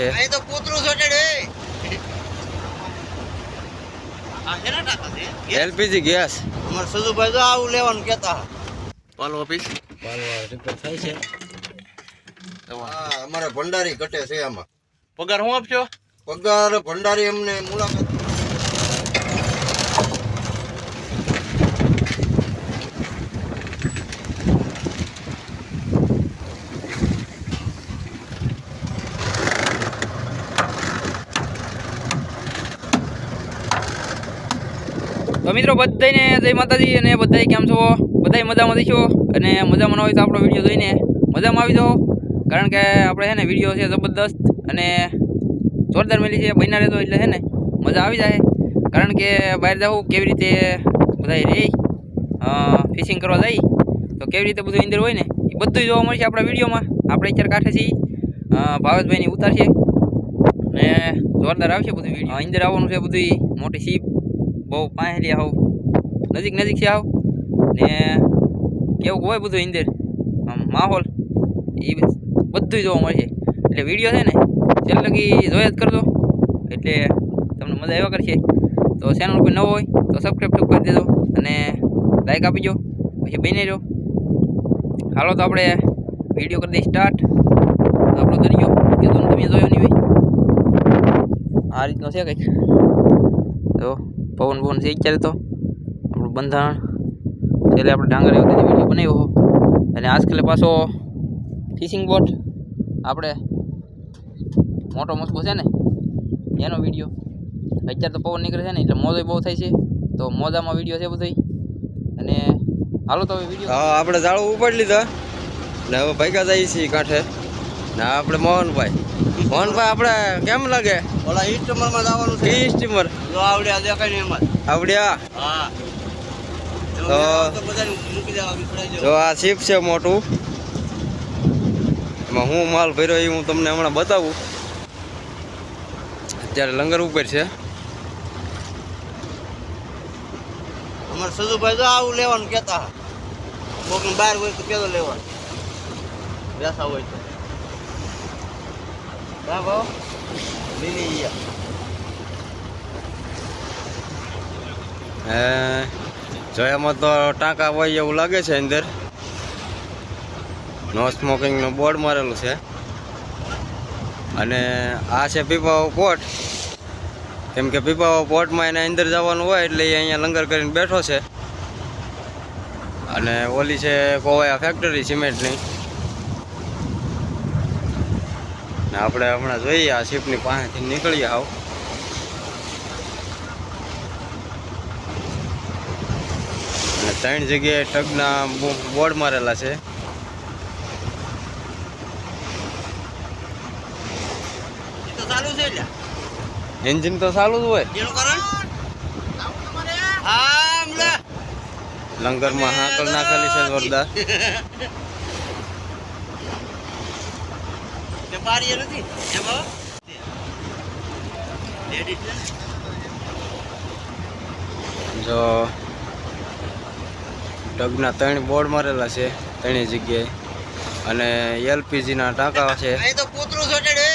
છે. અહીં તો કૂતરું એલપીજી ગેસ. અમારે સુજુભાઈ તો આવું લેવાનું કહેતા પાલ ઓફિસ? રિપેર થાય છે. હા અમારે ભંડારી ઘટે છે આમાં. પગાર શું આપશો? પગાર ભંડારી અમને મુલાકાત તો મિત્રો બધાને જય માતાજી અને બધા કેમ છો? બધા મજામાં છો અને મજામાં હોય તો આપણો વીડિયો જોઈને મજામાં આવી જાઓ. કારણ કે આપણે છે ને વીડિયો છે જબરદસ્ત અને જોરદાર મેલી છે, બન્યા રહેતો એટલે છે ને મજા આવી જાય. કારણ કે બહાર જવું કેવી રીતે બધાય રે ફિશિંગ કરવા જાય, તો કેવી રીતે બધું અંદર હોય ને, એ બધું જોવા મળશે આપણા વિડીયોમાં. આપણે અત્યારે કાંઠે છીએ ભાવેશભાઈની ઉતારશે ને જોરદાર આવશે બધું વીડિયો. અંદર આવવાનું છે બધું મોટી સીપ બહુ પાહેલી આવ. નજીક નજીક છે આવ. ને કેવું હોય બધું અંદર? આમ માહોલ એ બધું જોવા મળશે એટલે વીડિયો છે ને છેલ્લે લગી જોયા જ કરજો. એટલે તમને મજા આવ્યા કરશે. તો ચેનલ કોઈ નવો હોય, તો સબસ્ક્રાઈબ કરી દેજો અને લાઈક આપી દો પછી બની રહ્યો હાલો તો આપણે વીડિયો કરી દઈએ સ્ટાર્ટ આપણો દરિયો કે તમે જોયો નહીં હોય. આ રીતનો છે કંઈક. તો પવન પવન છે અત્યારે તો આપણું બંધારણ. છેલ્લે આપણે ડાંગર એવું વીડિયો બનાવ્યો અને આજકાલ પાછો ફિશિંગ બોટ આપણે મોટો મસ્કો છે ને, એનો વીડિયો. અત્યારે તો પવન નીકળે છે ને, એટલે મોજો બહુ થાય છે. તો મોજામાં વીડિયો છે બધો અને હાલો તો વીડિયો. હા, આપણે જાળું ઉપાડી લીધા. ને હવે ભાગ્યા જઈએ છીએ કાંઠે. ને આપણે મોહનભાઈ. મોહનભાઈ આપણે કેમ લાગે? ઓલા ઇસ્ટમરમાં જવાનું છે. ઈ સ્ટીમર. જો આવડ્યા દેખાય ને એમાં આવડ્યા? હા. તો- જો આ શિપ છે મોટું. એમાં હું માલ ભર્યો એ હું તમને હમણાં બતાવું. અત્યારે લંગર ઉપર છે. અમારે સજુભાઈ તો આવું લેવાનું કહેતા કોકને બહાર હોય તો કેતો લેવાનું. બેસા હોય તો. લીલી ગયા હે, જોયામાં તો ટાંકા હોય એવું લાગે છે અંદર. નો સ્મોકિંગનો બોર્ડ મારેલું છે. અને આ છે પીપાવો પોટ કેમ કે પીપાવો પોટમાં એને અંદર જવાનું હોય એટલે એ અહીંયા લંગર કરીને બેઠો છે. અને ઓલી છે કોવાયા ફેક્ટરી સિમેન્ટની. ને આપણે હમણાં જોઈએ આ શિપની પાસેથી નીકળીએ આવ અને ત્રણ જગ્યાએ ટગના બો- બોર્ડ મારેલા છે. એ તો ચાલુ છે એટલે. એન્જિન તો ચાલુ જ હોય. એનું કારણ આમ લે લંગરમાં હાકલ નાખેલી છે જોરદાર. તે નથી. જો ડગના ત્રણ બોર્ડ મારેલા છે ત્રણેય જગ્યાએ. અને એલપીજીના ટાંકા છે. કૂતરું ચોટેડે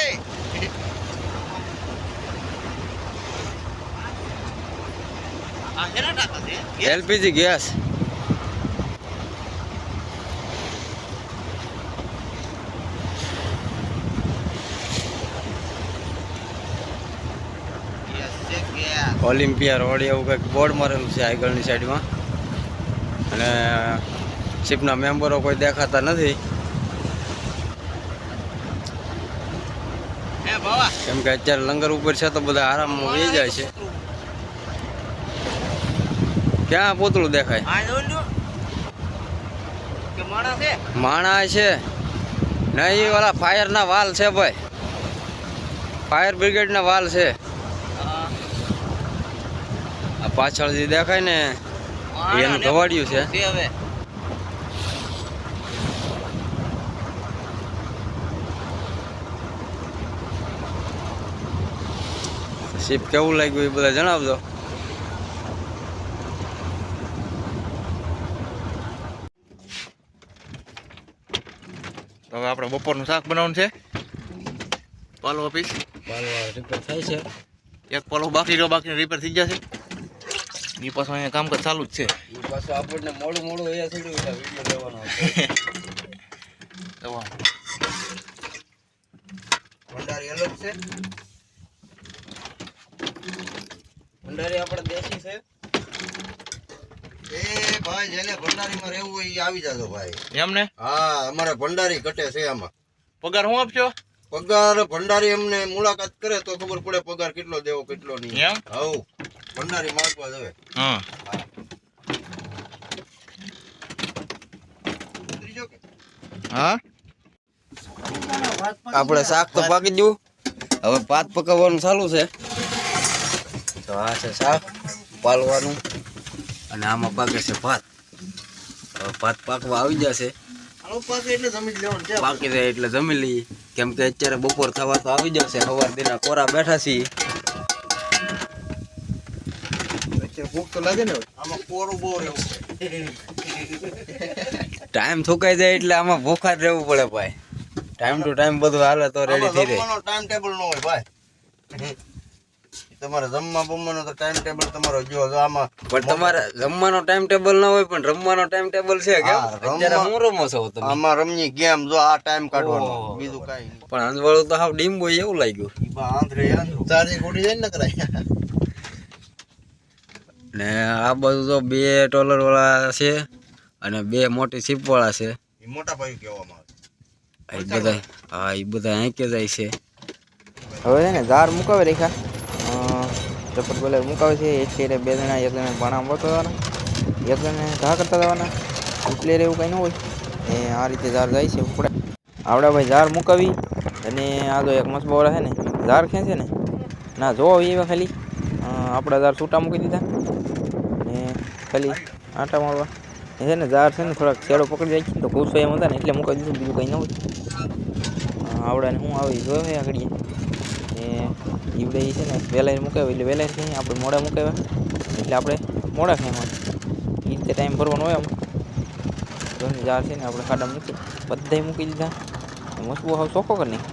આ શેના ટાંકા છે? એલપીજી ગેસ છે ગેસ ઓલિમ્પિયા રોડ એવું કંઈક બોર્ડ મારેલું છે આગળની સાઈડમાં. અને શિપના મેમ્બરો કોઈ દેખાતા નથી. કેમ કે અત્યારે લંગર ઉપર છે તો બધા આરામમાં વહી જાય છે. ક્યાં પૂતળું દેખાય? માણા છે. નહીં ઓલા ફાયરના વાલ છે ભાઈ. ફાયર બ્રિગેડના વાલ છે. આ પાછળ જે દેખાય ને એનું ને છે. હવે. શીપ કેવું લાગ્યું એ બધા જણાવજો. તો હવે આપણે બપોરનું શાક બનાવવાનું છે. પાલો ઓફિસ પાલો રિપેર થાય છે. એક પાલો બાકી રહ્યો બાકી રિપેર થઈ જશે. એ પાછું અહીંયા કામકાજ ચાલુ જ છે. એ પાછું આપણને મોડું મોડું અહીંયા થોડું વીડિયો લેવાનો દવા ભંડારી અલગ છે. ભંડારી આપણે દેશી છે. એ ભાઈ જેને ભંડારીમાં રહેવું હોય એ આવી જાજો ભાઈ. એમ ને હા અમારે ભંડારી ઘટે છે આમાં. પગાર શું આપશો? પગાર ભંડારી અમને મુલાકાત કરે તો ખબર પડે પગાર કેટલો દેવો કેટલો નહીં. એમ? હવ ભંડારી માગવા જવે. હા. આપણે શાક તો પાકી ગયું. હવે ભાત પકવવાનું ચાલુ છે. તો આ છે શાક પાલવાનું. અને આમાં પાકે છે ભાત. હવે ભાત પાકવા આવી જશે. પાકી જાય એટલે જમી લઈએ. કેમ કે અત્યારે બપોર થવા તો આવી જશે. સવાર દિના કોરા બેઠા છીએ અત્યારે ભૂખ તો લાગે ને આમાં કોરું બહુ રહેવું ટાઈમ થુકાઈ જાય એટલે આમાં ભૂખા જ રહેવું પડે ભાઈ. ટાઈમ ટુ ટાઈમ બધું હાલે તો રેડી થઈ જાય ટાઈમ ટેબલ નો હોય ભાઈ. તમારે જમવા બમવાનો તો ટાઈમ ટેબલ તમારો જો જો આમાં પણ તમારે જમવાનો ટાઈમ ટેબલ ના હોય પણ રમવાનો ટાઈમ ટેબલ છે કે અત્યારે હું રમો છો તમે? આમાં રમની ગેમ જો આ ટાઈમ કાઢવાનો. બીજું કાઈ પણ અંજવાળું તો હાવ ડીમ હોય એવું લાગ્યું. ઈ બા આંધળે આંધળું ચાર્જિંગ ઉડી જાય ને કરાય ને આ બધું તો બે ટોલર વાળા છે અને બે મોટી સીપ વાળા છે. મોટા ભાઈ કહેવામાં આવે એ બધા હા એ બધા આંકે જાય છે. હવે છે ને ઝાર મુકાવે રેખા. ચપટ બોલે મુકાવે છે એક બે જણા એક જણા ભાણા વળતો જવાના એક જણે ઘા કરતા જવાના એટલે એવું કંઈ ન હોય. એ આ રીતે ઝાર જાય છે ઉપડે. આવડા ભાઈ ઝાર મુકાવી અને આ તો એક મસબોરા છે ને ઝાર ખેંચે ને. ના જોવો એવા ખાલી. આપણા ઝાર છૂટા મૂકી દીધા. ખાલી આટા મારવા. એ છે ને ઝાડ છે ને થોડાક ચેડો પકડી જાય છે તો ગુસ્સો એમ હતા ને એટલે મૂકી દીધું બીજું કંઈ ન હોય આવડાને હું આવી જોયો છે આગળ એ ઈવડે છે ને વહેલા મૂકાવ્યો એટલે વહેલા ખાઈ આપણે મોડા મૂકાવ્યા એટલે આપણે મોડા ખાઈ એ રીતે ટાઈમ ભરવાનો હોય આમ. જાર છે ને આપણે ખાડા મૂકી બધા મૂકી દીધા. મસબો હાવ ચોખ્ખો નહીં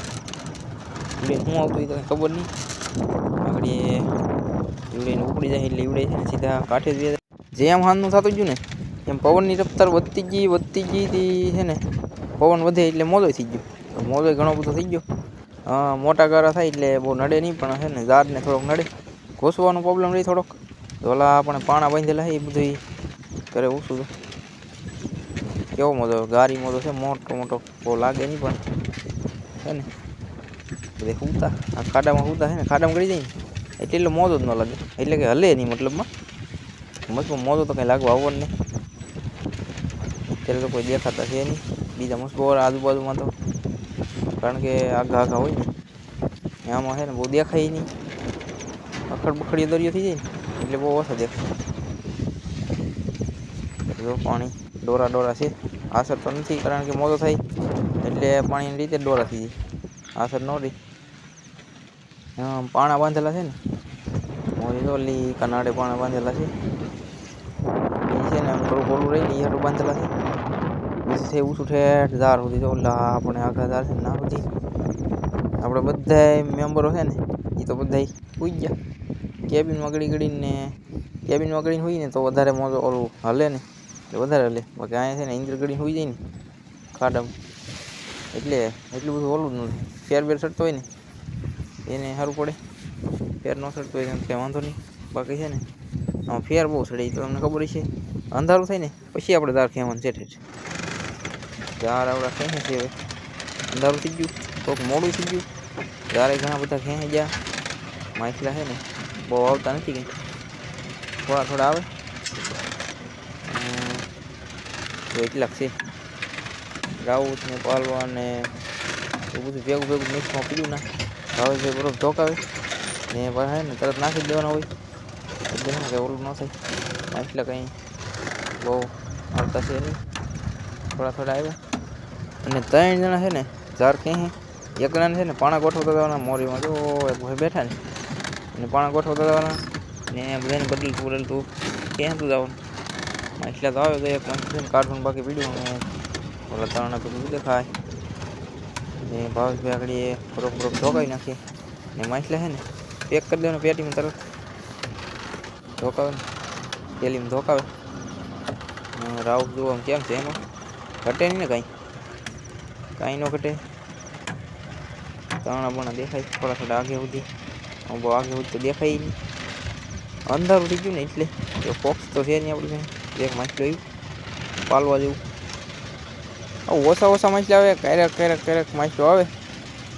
ઈવડે હું આવતું એ તો ખબર નહીં. આગળ ઈવડે ઉપડી જાય એટલે ઈવડે છે સીધા કાંઠે જ. જેમ હાલનું થતું ગયું ને, એમ પવનની રફતાર વધતી ગઈ વધતી ગઈ હતી છે ને, પવન વધે એટલે મોદો થઈ ગયો. મોજો ઘણો બધો થઈ ગયો. હા, મોટા ગારા થાય એટલે બહુ નડે નહીં, પણ છે ને, ઝાડને થોડોક નડે. ઘોસવાનો પ્રોબ્લેમ રહી થોડોક. ઓલા આપણે પાણા બાંધેલા એ બધું કરે ઓછું કેવો મોદો ગારી મોદો છે, મોટો મોટો. બહુ લાગે નહીં પણ છે ને. બધે સૂતા આ ખાડામાં સૂતા છે ને, ખાડામાં કરી જાય ને એટલે મોજો જ ન લાગે. એટલે કે હલે નહીં મતલબમાં. મસ્તમાં મોજો તો કંઈ લાગવા આવવાનું નહીં. અત્યારે તો કોઈ દેખાતા છે નહીં. બીજા મસ્ત બહુ આજુબાજુમાં તો. કારણ કે આઘા આઘા હોય ને. આમાં છે ને બહુ દેખાય નહીં. અખડ બખડીએ દરિયો થઈ જાય ને, એટલે બહુ ઓછા દેખાય. જો પાણી ડોરા ડોરા છે. આસર તો નથી કારણ કે મોજો થાય. એટલે પાણીની રીતે ડોરા થઈ જાય. આસર ન રહી. પાણા બાંધેલા છે ને. મોજી તો ઓલી કનાડે પાણા બાંધેલા છે. ને થોડું ખોલું રહી એ હાટું બાંધેલા છે પછી છે, ઊંચું ઠેઠ ધાર સુધી તો ઓલા આપણે આખા ધાર છે, ને સુધી આપણે બધા મેમ્બરો છે ને એ તો બધા સુઈ ગયા. કેબિનમાં ગળી ગળીને, કેબિનમાં ગળીને હોય ને, તો વધારે મોજો ઓલું હલે ને, એટલે વધારે હલે. બાકી અહીંયા છે ને ઇન્દ્ર ગળીને હોઈ જાય ને, ખાડમ. એટલે એટલું બધું ઓલું જ નથી. ફેર બેર સડતો હોય ને, એને સારું પડે. ફેર ન સડતો હોય તો કંઈ વાંધો નહીં. બાકી છે ને, આમાં ફેર બહુ સડે એ તો તમને ખબર છે અંધારું થાય ને પછી આપણે દાર ખેવાનું છે. ઠેઠ આવડા ખેંચે છે હવે. અંધારું થઈ ગયું કોઈક મોડું થઈ ગયું. ત્યારે ઘણા બધા ખેંચી ગયા. માછલા છે ને, બહુ આવતા નથી કંઈ. થોડા થોડા આવે. અને એટલાક છે. રાઉત ને પાલવા ને એવું બધું ભેગું ભેગું મિક્સમાં પીડ્યું ના. હવે જે બરોબર ધોકાવે ને પાછા ને તરત નાખી દેવાના હોય. એટલે કે ઓલું ન થાય. માછલા કંઈ બહુ આવતા છે નહીં થોડા થોડા આવ્યા. અને ત્રણ જણા છે ને ઝાર ક્યાં એક જણાને છે ને પાણા ગોઠવતા જવાના મોરીમાં. જો, એક ભાઈ બેઠા ને અને પાણા ગોઠવતા જવાના. ને બધાને બદલતું બદલતું ક્યાં તું જવાનું? માછલા તો આવે તો એક માછલી છે ને કાર્ટૂન બાકી પીડ્યું અને ઓલા ત્રણ પેલું દેખાય. ને ભાવેશભાઈ આગળ એ બરોબર બરોબર ધોકાવી નાખીએ ને માછલા છે ને, પેક કરી દેવાનું પેટીમાં તરત. ધોકાવે ને. પેલીમાં ધોકાવે જુઓ આમ કેમ છે એમાં? ઘટે નહીં ને કાંઈ? કાંઈ ન ઘટે. તાણા બાણા દેખાય, થોડા થોડા આગે સુધી આમ બહુ આગે સુધી તો દેખાય નહીં. અંધારું થઈ ગયું ને એટલે. એ ફોક્સ તો છે નહીં આપણી એક માછલું આવ્યું પાલવા જેવું. આવું ઓછા ઓછા માછલી આવે, ક્યારેક ક્યારેક ક્યારેક માછલું આવે.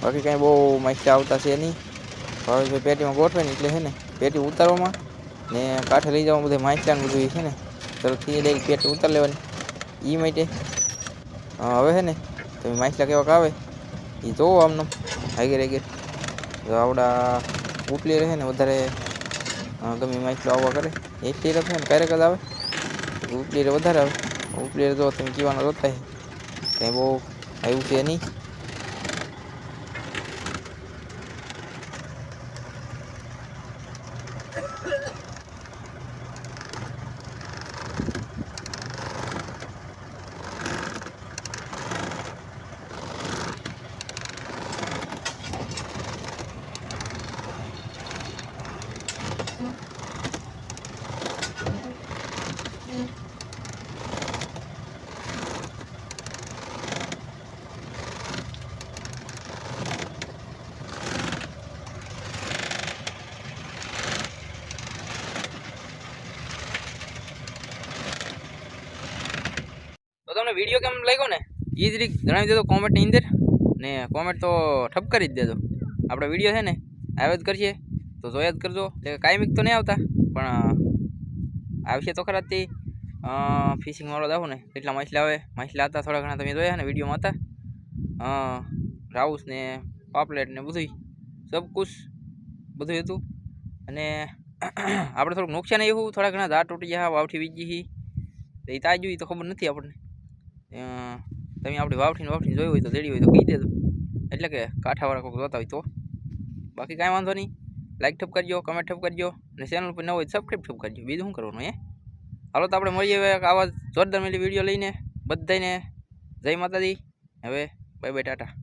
બાકી કાંઈ બહુ માછલી આવતા છે નહીં. ભાવેશભાઈ પેટીમાં ગોઠવે ને એટલે છે ને, પેટી ઉતારવામાં ને કાંઠે લઈ જવામાં બધે માછલાનું બધું છે ને. તરફથી લઈ પેટ ઉતાર લેવાની. એ માટે હવે છે ને, તમે માછલા કેવાક આવે એ જોવો આમનો આગળ આગળ જો આવડા ઉપલી રહે ને, વધારે ગમે માછલો આવવા કરે એટલી રહે ને ક્યારેક જ આવે. ઉપલી વધારે આવે. ઉપલી જો તમે કીવાનો જોતા કંઈ બહુ આવ્યું છે નહીં. તમને વીડિયો કેમ લાગ્યો ને? એ જ રીત જણાવી દેજો કોમેન્ટની અંદર. ને કોમેન્ટ તો ઠપ કરી જ દેજો. આપણે વીડિયો છે ને આવ્યો જ કરીએ. તો જોયા જ કરજો. એટલે કાયમિક તો નહીં આવતા. પણ આવશે તો ખરા તે. ફિશિંગ વાળો દાખો ને. કેટલા માછલા આવે? માછલા હતા થોડા ઘણા તમે જોયા ને, વિડીયોમાં હતા. રાઉસ ને, પાપલેટ ને બધું સબકુશ બધું હતું. અને આપણે થોડુંક નુકસાન એવું, થોડા ઘણા ધાર તૂટી ગયા વાવઠી વીજી હી. તો એ તાજું ઈ તો ખબર નથી આપણને. તમે આપણે વાવઠીને વાવઠીને જોયું હોય તો દેડી હોય તો કહી દેજો. એટલે કે કાંઠાવાળા કોઈ જોતા હોય તો. બાકી કાંઈ વાંધો નહીં. લાઈક ઠપ કરજો કમેન્ટ ઠપ કરજો, અને ચેનલ પર ન હોય સબસ્ક્રાઈબ ઠપ કરજો. બીજું શું કરવાનું એ હાલો તો આપણે મળીએ હવે આવા જોરદાર મેલી વીડિયો લઈને. બધાને જય માતાજી. હવે બાય બાય ટાટા.